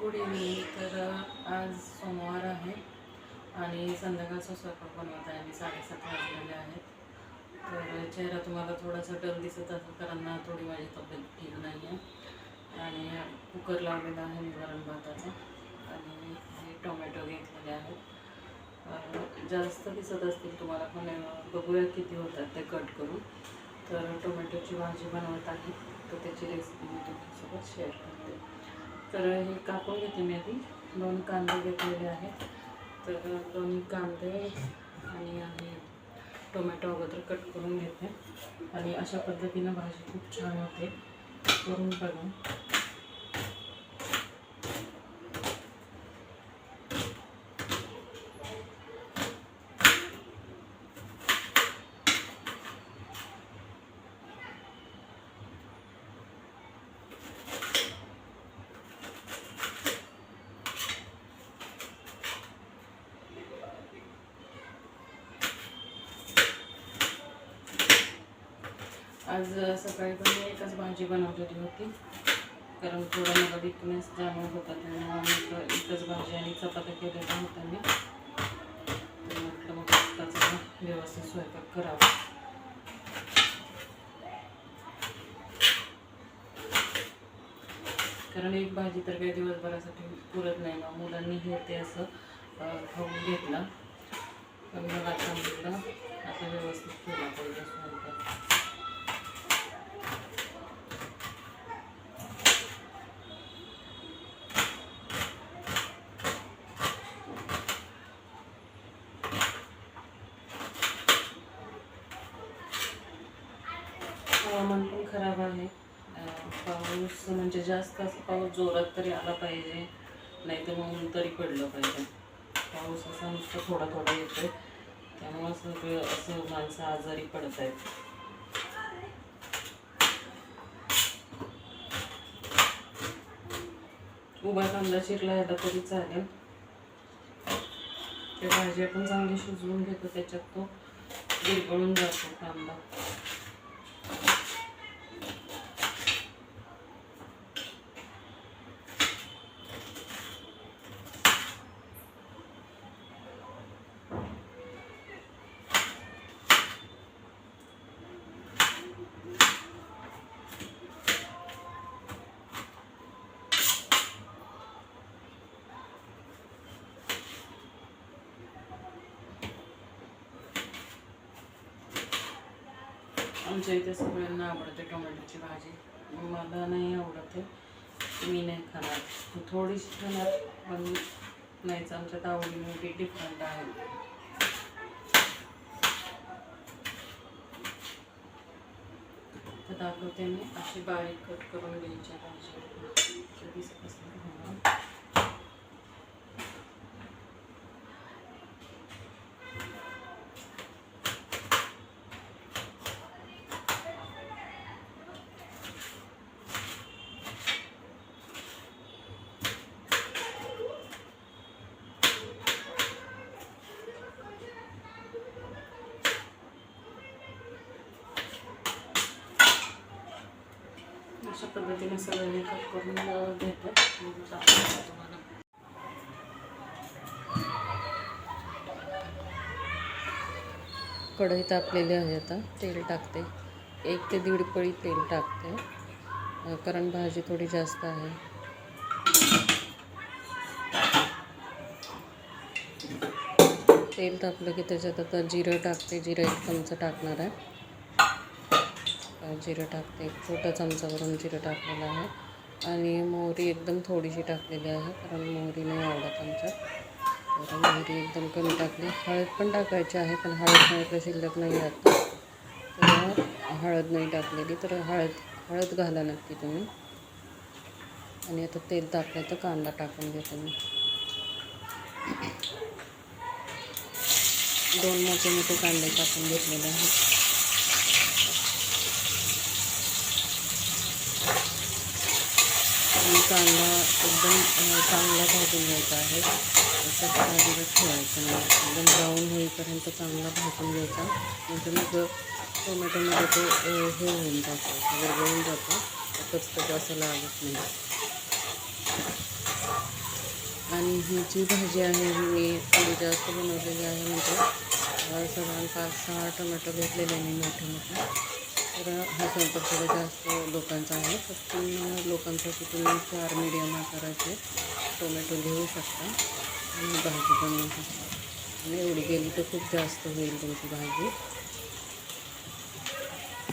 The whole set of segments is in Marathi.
Good evening. तर आज सोमवार आहे आणि संध्याकाळचा स्वयंपाक बनवत आहे. आणि साडेसात वाजलेले आहेत. तर चेहरा तुम्हाला थोडासा डल दिसत असेल कारण ना थोडी माझी तब्येत ठीक नाही आहे. आणि कुकर लावलेला आहे मी वरण भाताचा. आणि हे टोमॅटो घेतलेले आहेत. जास्त दिसत असतील तुम्हाला पण बघूया किती होतात ते कट करून. तर टोमॅटोची भाजी बनवत आहे. तर त्याची रेसिपी मी तुमच्यासोबत शेअर करते. तर हे कापून घेते मी आधी. दोन कांदे घेतलेले आहेत. तर दोन कांदे आणि आम्ही टोमॅटो अगोदर कट करून घेते. आणि अशा पद्धतीनं भाजी खूप छान होते. करून बघा. आज सकाळी पण मी एकच भाजी बनवलेली होती. कारण थोडं मला विकनेस जाणून होता त्यामुळे मग एकच भाजी आणि चपात्या केलेल्या होत्या मी. म्हटलं मग त्याचा व्यवस्थित स्वयंपाक करावा. कारण एक भाजी तर काही दिवसभरासाठी पुरत नाही मग मुलांनी हे ते असं खाऊन घेतलं. पण मग आता म्हटलं आता व्यवस्थित केला पाहिजे स्वयंपाक. हवामान पण खराब आहे. पाऊस म्हणजे जास्त असं पाऊस जोरात तरी आला पाहिजे. नाही तर मग ऊन तरी पडलं पाहिजे. पाऊस असा नुसतं थोडा थोडा येतोय. त्यामुळं सगळं असं माणसं आजारी पडत आहेत. उभा कांदा चिरला याला तरी चालेल. ते भाजी आपण चांगली शिजवून घेतो त्याच्यात तो. बिरगळून जातो कांदा. आमच्या इथे सगळ्यांना आवडते टोमॅटोची भाजी. मला नाही आवडत. आहे मी नाही खाणार. थोडीशी खाणार पण नाहीच आमच्यात आवडी डिफरंट आहे. तर दाखवते मी. अशी बारीक कट करून घ्यायची भाजी. दिसत असेल तुम्हाला. अशा पद्धतीने सगळ्यांनी कट करून घेतो तुम्हाला कढई तापलेली आहे आता तेल टाकते. एक ते दीड पळी तेल टाकते. कारण भाजी थोडी जास्त आहे. तेल तापलं की त्याच्यात आता जिरं टाकते जिरं एक चमचा टाकणार आहे. जिरं टाकते. एक छोटा चमचावरून जिरं टाकलेलं आहे. आणि मोहरी एकदम थोडीशी टाकलेली आहे कारण मोहरी नाही आवडत आमच्या तर मोहरी एकदम कमी टाकली. हळद पण टाकायची आहे पण हळद नाही तर शिल्लक नाही आता तर हळद नाही टाकलेली तर हळद हळद घाला नक्की तुम्ही. आणि आता तेल तापलं तर कांदा टाकून घेते मी दोन मोठे मोठे कांदे टाकून घेतलेले आहेत आणि कांदा एकदम चांगला भाजून घ्यायचा आहे. असं भाजीवर ठेवायचं नाही. एकदम ब्राऊन होईपर्यंत चांगला भाजून घ्यायचा. म्हणजे मग टोमॅटोमध्ये तो हे होऊन जातो विरघळून जातो. कचकच असं लागत नाही. आणि ही जी भाजी आहे ही मी थोडी जास्त बनवलेली आहे. म्हणजे साधारण पाच सहा टोमॅटो घेतलेले मी मोठे मोठे तर हा स्वयंपाक थोडा जास्त लोकांचा आहे. फक्त लोकांसाठी तुम्ही चार मिडियम आकाराचे टोमॅटो घेऊ शकता आणि भाजी बनवू शकता. आणि एवढी गेली तर खूप जास्त होईल तुमची भाजी.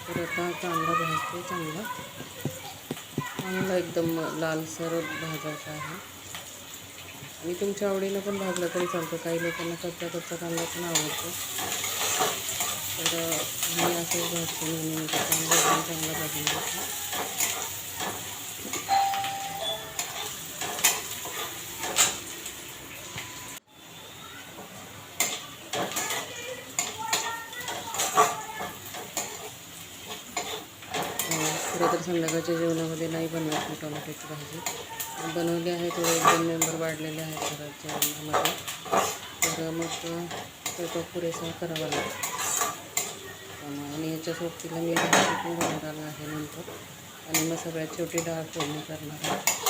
तर आता कांदा भाजतो चांगला. चांगला एकदम लालसर भाजायचा आहे. आणि तुमच्या आवडीनं पण भाजला तरी चालतं. काही लोकांना कच्चा कच्चा कांदा पण आवडतो. तर मी असंच भाजते नेहमी म्हणजे कांदा पण चांगला भाजून घेतो खरं तर संध्याकाळच्या जेवणामध्ये नाही बनवत मी टोमॅटोची भाजी। बनवली आहे थोडे एक दोन मेंबर वाढलेले आहेत घराच्या जेवणामध्ये तर मग स्वयंपाक पुरेसा करावा लागतो त्यामुळे आणि याच्या सोबतीला मी भाजी पण घालणार आहे नंतर. आणि मग सगळ्यात शेवटी डाळ फोडणी करणार आहे.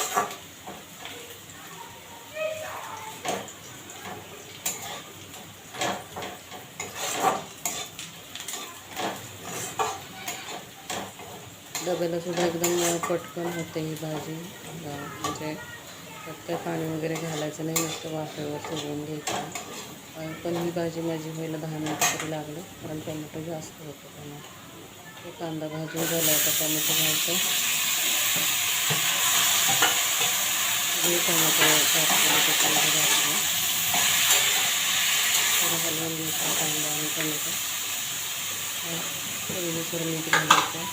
डब्याला सुद्धा एकदम पटकन होते ही भाजी. म्हणजे त्यात काय पाणी वगैरे घालायचं नाही नुसतं वाफेवर शिजवून घ्यायचं. पण ही भाजी माझी व्हायला दहा मिनटं तरी लागले कारण टोमॅटो जास्त होतं त्यामुळे. कांदा भाजून झाला होता टोमॅटो घालतो जे टोमॅटो टाकतो घातलं थोडं हलवून घ्यायचं कांदा आणि टोमॅटो. चवीनुसार मीठ घालायचं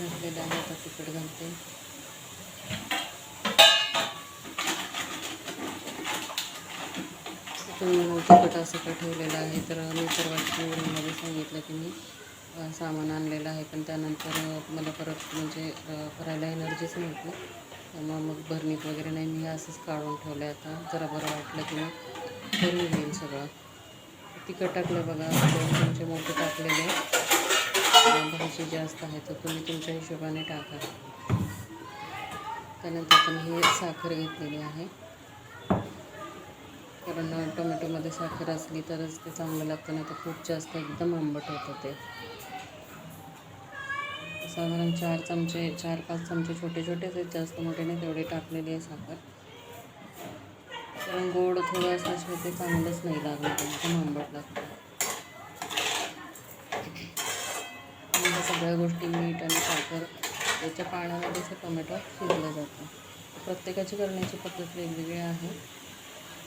घातलेलं आहे आता तिखट घालते. तुम्ही तिखट असं का ठेवलेलं आहे तर मी सर्वात व्हिडिओमध्ये सांगितलं की मी सामान आणलेलं आहे पण त्यानंतर मला परत म्हणजे करायला एनर्जीच नव्हती. त्यामुळं मग भरणीत वगैरे नाही मी असंच काढून ठेवलं आहे आता. जरा बरं वाटलं की मग करून घेईन सगळं. तिखट टाकलं बघा दोन चमचे मोठे अं, जास्त आहे तर तुम्ही तुमच्या हिशोबाने टाका. त्यानंतर आपण हे साखर घेतलेली आहे. कारण टोमॅटोमध्ये साखर असली तरच ते चांगलं लागतं नाही तर खूप जास्त एकदम आंबट होतं ते. साधारण चार चमचे चार पाच चमचे छोटे छोटेच आहेत जास्त मोठे नाही तेवढे टाकलेली आहे साखर. कारण गोड थोडं असल्याशिवाय ते चांगलंच नाही लागलं एकदम आंबट लागतं आणि ह्या सगळ्या गोष्टी मीठ आणि साखर याच्या पाण्यामध्ये असं टोमॅटो शिजलं जातं प्रत्येकाची करण्याची पद्धत वेगवेगळी आहे.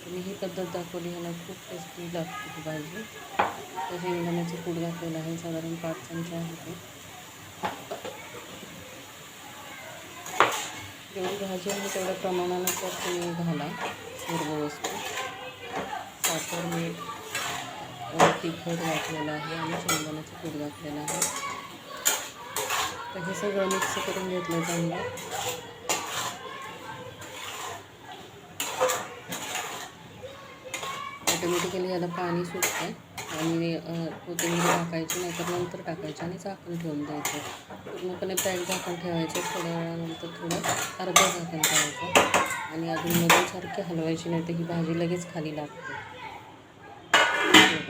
तुम्ही मी ही पद्धत दाखवली ह्याला खूप टेस्टी लागते ती भाजी. तर शेंगदाण्याचं कूड घातलेलं आहे. साधारण पाच चमचे आहे ते. जेवढी भाजी आहे तेवढ्या प्रमाणानुसार तुम्ही घाला सर्व वस्तू. साखर मीठ तिखट घातलेलं आहे आणि शेंगदाण्याचं कूड घातलेलं आहे. तर हे सगळं मिक्स करून घेतलं चांगलं. ऑटोमॅटिकली याला पाणी सुटतं आणि कोथिंबीर टाकायची नाहीतर नंतर टाकायची आणि झाकण ठेवून द्यायचं. पूर्णपणे पॅक झाकण ठेवायचं. थोड्या वेळानंतर थोडं अर्धं झाकण ठेवायचं. आणि अजूनमधून सारखी हलवायची नाही तर ही भाजी लगेच खाली लागते.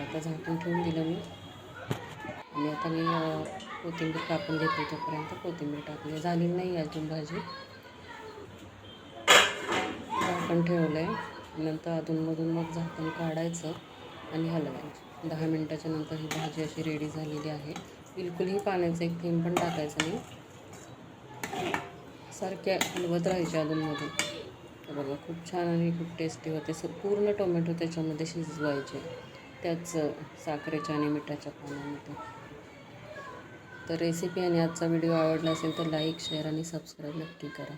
आता झाकण ठेवून दिलं मी. आणि आता मी कोथिंबीर कापून घेतली तोपर्यंत कोथिंबीर टाकली. झाली नाही अजून भाजी. झाकण ठेवलं आहे नंतर अधूनमधून मग झाकण काढायचं आणि हलवायचं. दहा मिनटाच्या नंतर ही भाजी अशी रेडी झालेली आहे. बिलकुलही पाण्याचं एक थेंब पण टाकायचं नाही. सारख्या हलवत राहायचे अधूनमधून. तर बघा खूप छान आणि खूप टेस्टी होते. स पूर्ण टोमॅटो त्याच्यामध्ये शिजवायचे. त्याच साखरेच्या आणि मिठाच्या पाण्यामध्ये तर रेसिपी आणि आजचा व्हिडिओ आवडला असेल तर लाईक शेअर आणि सबस्क्राईब नक्की करा.